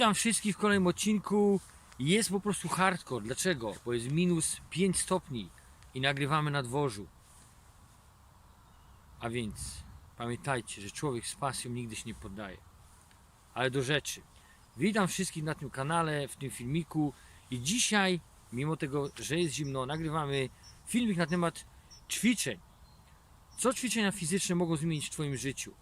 Witam wszystkich w kolejnym odcinku. Jest po prostu hardcore. Dlaczego? Bo jest minus 5 stopni i nagrywamy na dworzu. A więc pamiętajcie, że człowiek z pasją nigdy się nie poddaje. Ale do rzeczy. Witam wszystkich na tym kanale, w tym filmiku. I dzisiaj, mimo tego, że jest zimno, nagrywamy filmik na temat ćwiczeń. Co ćwiczenia fizyczne mogą zmienić w Twoim życiu?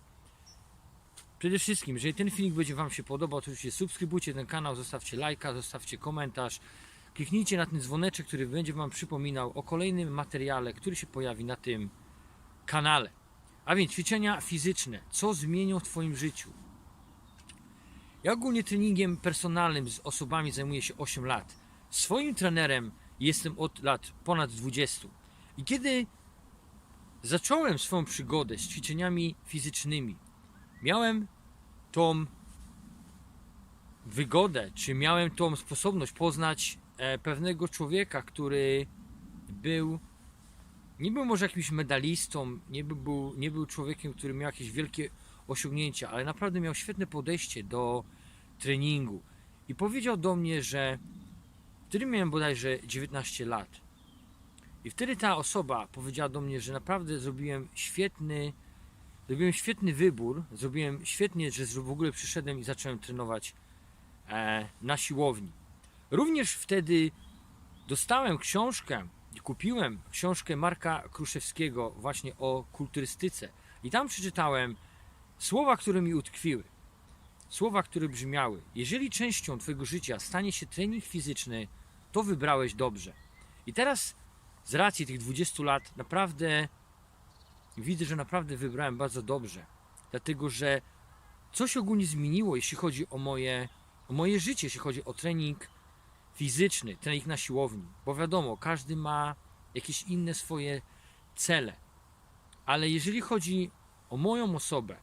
Przede wszystkim, jeżeli ten filmik będzie Wam się podobał, oczywiście subskrybujcie ten kanał, zostawcie lajka, zostawcie komentarz, kliknijcie na ten dzwoneczek, który będzie Wam przypominał o kolejnym materiale, który się pojawi na tym kanale. A więc ćwiczenia fizyczne, co zmienią w Twoim życiu? Ja ogólnie treningiem personalnym z osobami zajmuję się 8 lat. Swoim trenerem jestem od lat ponad 20. I kiedy zacząłem swoją przygodę z ćwiczeniami fizycznymi, miałem tą wygodę, czy miałem tą sposobność poznać e, pewnego człowieka, który był nie był może jakimś medalistą, nie był, nie był człowiekiem, który miał jakieś wielkie osiągnięcia, ale naprawdę miał świetne podejście do treningu. I powiedział do mnie, że wtedy miałem bodajże 19 lat. I wtedy ta osoba powiedziała do mnie, że naprawdę zrobiłem świetny, zrobiłem świetny wybór, zrobiłem świetnie, że w ogóle przyszedłem i zacząłem trenować e, na siłowni. Również wtedy dostałem książkę, kupiłem książkę Marka Kruszewskiego właśnie o kulturystyce. I tam przeczytałem słowa, które mi utkwiły. Słowa, które brzmiały: Jeżeli częścią Twojego życia stanie się trening fizyczny, to wybrałeś dobrze. I teraz z racji tych 20 lat naprawdę widzę, że naprawdę wybrałem bardzo dobrze. Dlatego, że coś ogólnie zmieniło, jeśli chodzi o moje, o moje życie, jeśli chodzi o trening fizyczny, trening na siłowni. Bo wiadomo, każdy ma jakieś inne swoje cele. Ale jeżeli chodzi o moją osobę,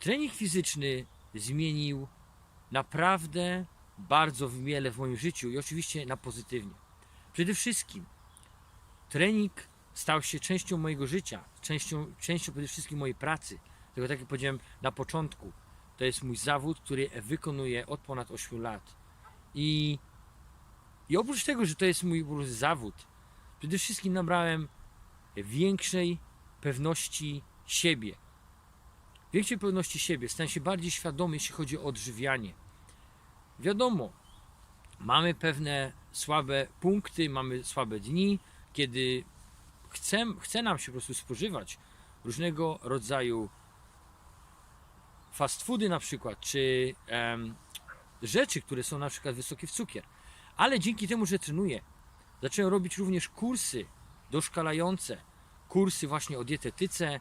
trening fizyczny zmienił naprawdę bardzo wiele w moim życiu i oczywiście na pozytywnie. Przede wszystkim trening stał się częścią mojego życia, częścią, częścią przede wszystkim mojej pracy. Tylko tak jak powiedziałem na początku, to jest mój zawód, który wykonuję od ponad 8 lat. I, i oprócz tego, że to jest mój zawód, przede wszystkim nabrałem większej pewności siebie. Większej pewności siebie, stałem się bardziej świadomy, jeśli chodzi o odżywianie. Wiadomo, mamy pewne słabe punkty, mamy słabe dni, kiedy chce, chce nam się po prostu spożywać różnego rodzaju fast foody na przykład, czy em, rzeczy, które są na przykład wysokie w cukier. Ale dzięki temu, że trenuję, zacząłem robić również kursy doszkalające, kursy właśnie o dietetyce,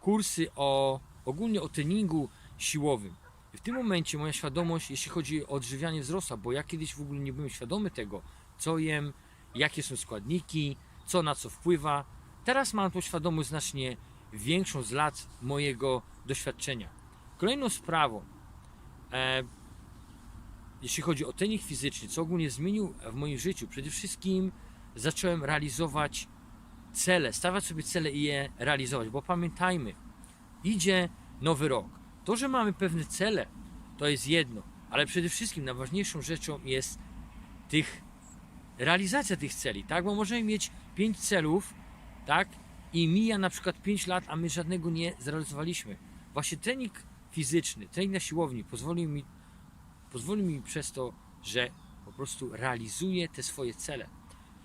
kursy o ogólnie o treningu siłowym. I w tym momencie moja świadomość, jeśli chodzi o odżywianie, wzrosła, bo ja kiedyś w ogóle nie byłem świadomy tego, co jem, jakie są składniki, co na co wpływa. Teraz mam tą świadomość znacznie większą z lat mojego doświadczenia. Kolejną sprawą, e, jeśli chodzi o trening fizyczny, co ogólnie zmienił w moim życiu, przede wszystkim zacząłem realizować cele, stawiać sobie cele i je realizować, bo pamiętajmy, idzie nowy rok. To, że mamy pewne cele, to jest jedno, ale przede wszystkim najważniejszą rzeczą jest tych realizacja tych celi, tak? Bo możemy mieć pięć celów, tak? I mija na przykład 5 lat, a my żadnego nie zrealizowaliśmy. Właśnie trening fizyczny, trening na siłowni pozwolił mi, pozwolił mi przez to, że po prostu realizuję te swoje cele.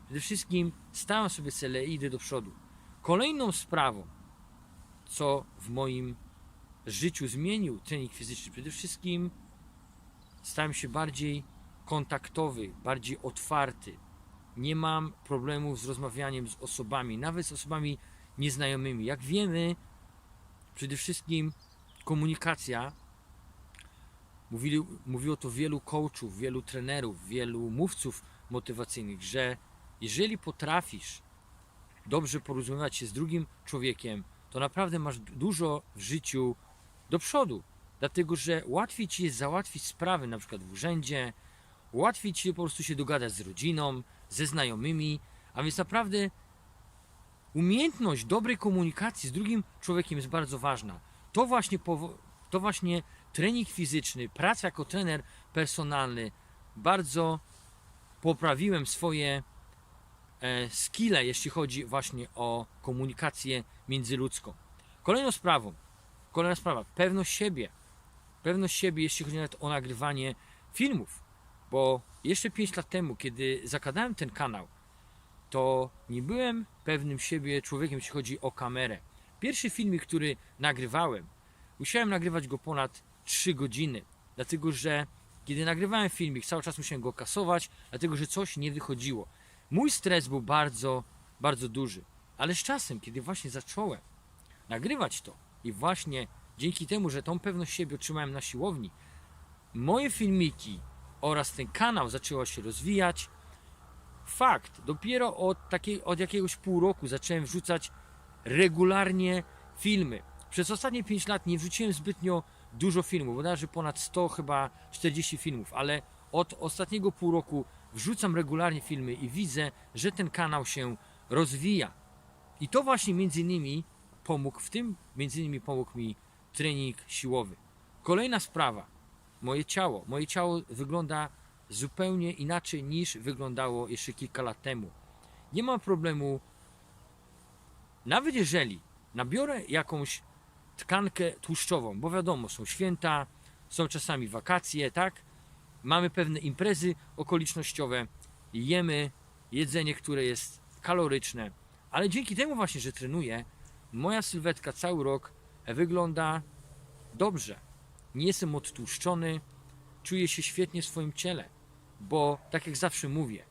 Przede wszystkim stałem sobie cele i idę do przodu. Kolejną sprawą, co w moim życiu zmienił trening fizyczny, przede wszystkim stałem się bardziej kontaktowy, bardziej otwarty. Nie mam problemów z rozmawianiem z osobami, nawet z osobami nieznajomymi. Jak wiemy, przede wszystkim komunikacja, mówili, mówiło to wielu coachów, wielu trenerów, wielu mówców motywacyjnych, że jeżeli potrafisz dobrze porozumiewać się z drugim człowiekiem, to naprawdę masz dużo w życiu do przodu. Dlatego, że łatwiej ci jest załatwić sprawy, na przykład w urzędzie, łatwiej ci po prostu się dogadać z rodziną, ze znajomymi, a więc naprawdę umiejętność dobrej komunikacji z drugim człowiekiem jest bardzo ważna. To właśnie, to właśnie trening fizyczny, praca jako trener personalny, bardzo poprawiłem swoje e, skille, jeśli chodzi właśnie o komunikację międzyludzką. Kolejną sprawą, kolejna sprawa, pewność siebie. Pewność siebie, jeśli chodzi nawet o nagrywanie filmów. Bo jeszcze 5 lat temu, kiedy zakładałem ten kanał, to nie byłem pewnym siebie człowiekiem, jeśli chodzi o kamerę. Pierwszy filmik, który nagrywałem, musiałem nagrywać go ponad 3 godziny, dlatego że kiedy nagrywałem filmik, cały czas musiałem go kasować, dlatego że coś nie wychodziło. Mój stres był bardzo, bardzo duży, ale z czasem, kiedy właśnie zacząłem nagrywać to i właśnie dzięki temu, że tą pewność siebie otrzymałem na siłowni, moje filmiki oraz ten kanał zaczęło się rozwijać. Fakt, dopiero od, takiej, od jakiegoś pół roku zacząłem wrzucać regularnie filmy. Przez ostatnie 5 lat nie wrzuciłem zbytnio dużo filmów, bodajże ponad 100, chyba 40 filmów, ale od ostatniego pół roku wrzucam regularnie filmy i widzę, że ten kanał się rozwija. I to właśnie między innymi pomógł, w tym między innymi pomógł mi trening siłowy. Kolejna sprawa, moje ciało. Moje ciało wygląda zupełnie inaczej niż wyglądało jeszcze kilka lat temu. Nie mam problemu, nawet jeżeli nabiorę jakąś tkankę tłuszczową, bo wiadomo, są święta, są czasami wakacje, tak? Mamy pewne imprezy okolicznościowe, jemy jedzenie, które jest kaloryczne, ale dzięki temu właśnie, że trenuję, moja sylwetka cały rok wygląda dobrze. Nie jestem odtłuszczony, czuję się świetnie w swoim ciele, bo tak jak zawsze mówię,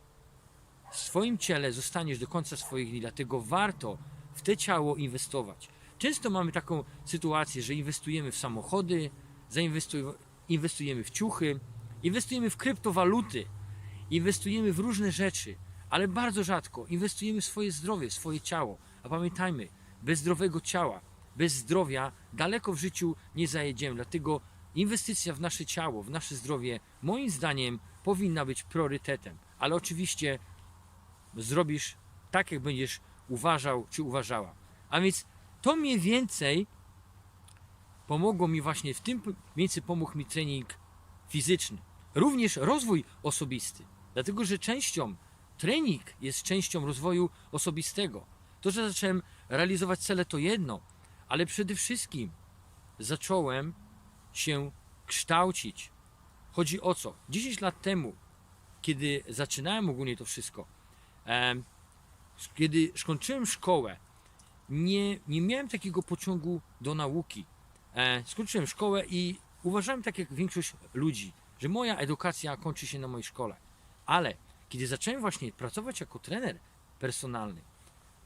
w swoim ciele zostaniesz do końca swoich dni, dlatego warto w te ciało inwestować. Często mamy taką sytuację, że inwestujemy w samochody, inwestujemy w ciuchy, inwestujemy w kryptowaluty, inwestujemy w różne rzeczy, ale bardzo rzadko inwestujemy w swoje zdrowie, w swoje ciało. A pamiętajmy, bez zdrowego ciała, bez zdrowia daleko w życiu nie zajedziemy. Dlatego inwestycja w nasze ciało, w nasze zdrowie, moim zdaniem, powinna być priorytetem. Ale oczywiście zrobisz tak, jak będziesz uważał czy uważała. A więc to mniej więcej pomogło mi właśnie w tym, więcej pomógł mi trening fizyczny. Również rozwój osobisty. Dlatego, że częścią, trening jest częścią rozwoju osobistego. To, że zacząłem realizować cele to jedno, ale przede wszystkim zacząłem się kształcić. Chodzi o co? 10 lat temu, kiedy zaczynałem ogólnie to wszystko, kiedy skończyłem szkołę, nie, nie miałem takiego pociągu do nauki. E, skończyłem szkołę i uważałem tak jak większość ludzi, że moja edukacja kończy się na mojej szkole. Ale kiedy zacząłem właśnie pracować jako trener personalny,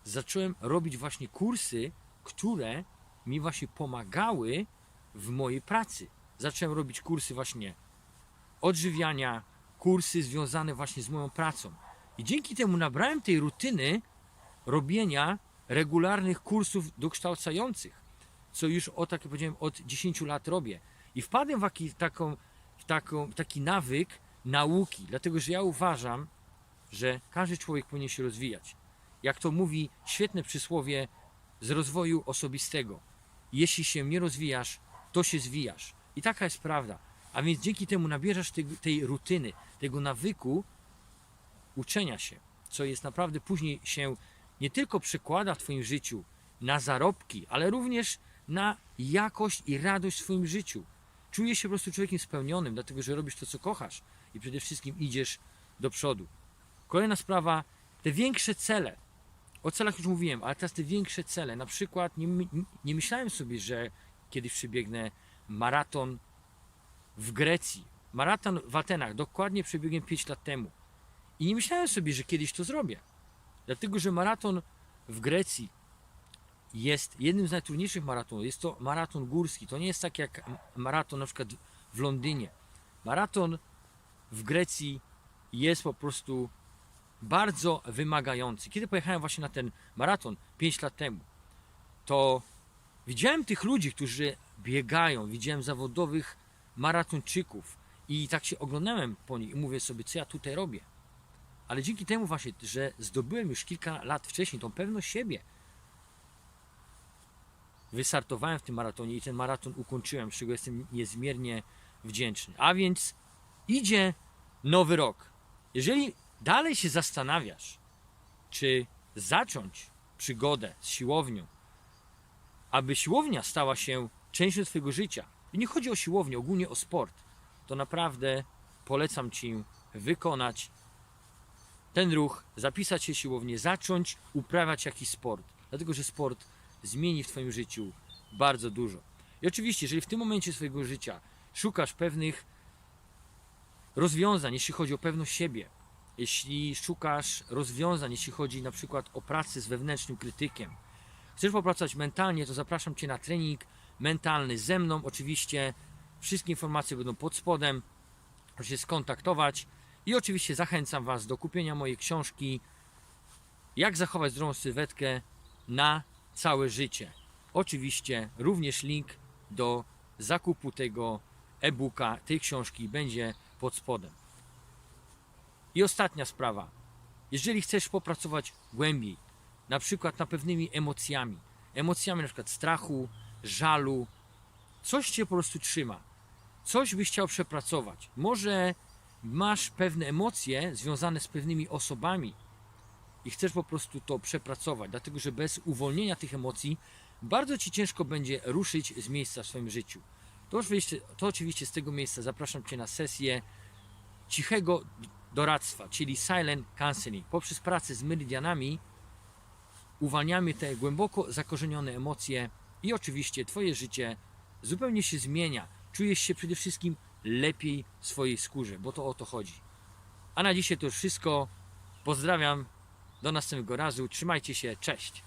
zacząłem robić właśnie kursy, które mi właśnie pomagały w mojej pracy. Zacząłem robić kursy właśnie odżywiania, kursy związane właśnie z moją pracą. I dzięki temu nabrałem tej rutyny robienia regularnych kursów dokształcających, co już o tak jak powiedziałem od 10 lat robię. I wpadłem w taki, taką, w taką, w taki nawyk nauki, dlatego że ja uważam, że każdy człowiek powinien się rozwijać. Jak to mówi świetne przysłowie z rozwoju osobistego. Jeśli się nie rozwijasz, to się zwijasz. I taka jest prawda. A więc dzięki temu nabierzesz tej, tej rutyny, tego nawyku uczenia się, co jest naprawdę później się nie tylko przekłada w Twoim życiu na zarobki, ale również na jakość i radość w swoim życiu. Czujesz się po prostu człowiekiem spełnionym, dlatego że robisz to, co kochasz i przede wszystkim idziesz do przodu. Kolejna sprawa, te większe cele. O celach już mówiłem, ale teraz te większe cele. Na przykład nie, nie myślałem sobie, że kiedyś przebiegnę maraton w Grecji. Maraton w Atenach. Dokładnie przebiegłem 5 lat temu. I nie myślałem sobie, że kiedyś to zrobię. Dlatego, że maraton w Grecji jest jednym z najtrudniejszych maratonów. Jest to maraton górski. To nie jest tak jak maraton na przykład w Londynie. Maraton w Grecji jest po prostu bardzo wymagający. Kiedy pojechałem właśnie na ten maraton 5 lat temu, to widziałem tych ludzi, którzy biegają, widziałem zawodowych maratończyków i tak się oglądałem po nich i mówię sobie, co ja tutaj robię. Ale dzięki temu właśnie, że zdobyłem już kilka lat wcześniej tą pewność siebie, wystartowałem w tym maratonie i ten maraton ukończyłem, z czego jestem niezmiernie wdzięczny. A więc idzie nowy rok. Jeżeli dalej się zastanawiasz, czy zacząć przygodę z siłownią, aby siłownia stała się częścią Twojego życia, i nie chodzi o siłownię, ogólnie o sport, to naprawdę polecam Ci wykonać ten ruch, zapisać się w siłownię, zacząć uprawiać jakiś sport. Dlatego, że sport zmieni w Twoim życiu bardzo dużo. I oczywiście, jeżeli w tym momencie swojego życia szukasz pewnych rozwiązań, jeśli chodzi o pewność siebie, jeśli szukasz rozwiązań, jeśli chodzi na przykład o pracę z wewnętrznym krytykiem, chcesz popracować mentalnie, to zapraszam Cię na trening mentalny ze mną. Oczywiście wszystkie informacje będą pod spodem. Proszę się skontaktować. I oczywiście zachęcam Was do kupienia mojej książki Jak zachować zdrową sylwetkę na całe życie. Oczywiście również link do zakupu tego e-booka, tej książki będzie pod spodem. I ostatnia sprawa. Jeżeli chcesz popracować głębiej, na przykład nad pewnymi emocjami, emocjami na przykład strachu, żalu, coś cię po prostu trzyma, coś byś chciał przepracować. Może masz pewne emocje związane z pewnymi osobami i chcesz po prostu to przepracować, dlatego że bez uwolnienia tych emocji bardzo ci ciężko będzie ruszyć z miejsca w swoim życiu. To oczywiście, to oczywiście z tego miejsca zapraszam Cię na sesję cichego doradztwa, czyli silent counseling. Poprzez pracę z meridianami uwalniamy te głęboko zakorzenione emocje i oczywiście Twoje życie zupełnie się zmienia. Czujesz się przede wszystkim lepiej w swojej skórze, bo to o to chodzi. A na dzisiaj to już wszystko. Pozdrawiam. Do następnego razu. Trzymajcie się. Cześć.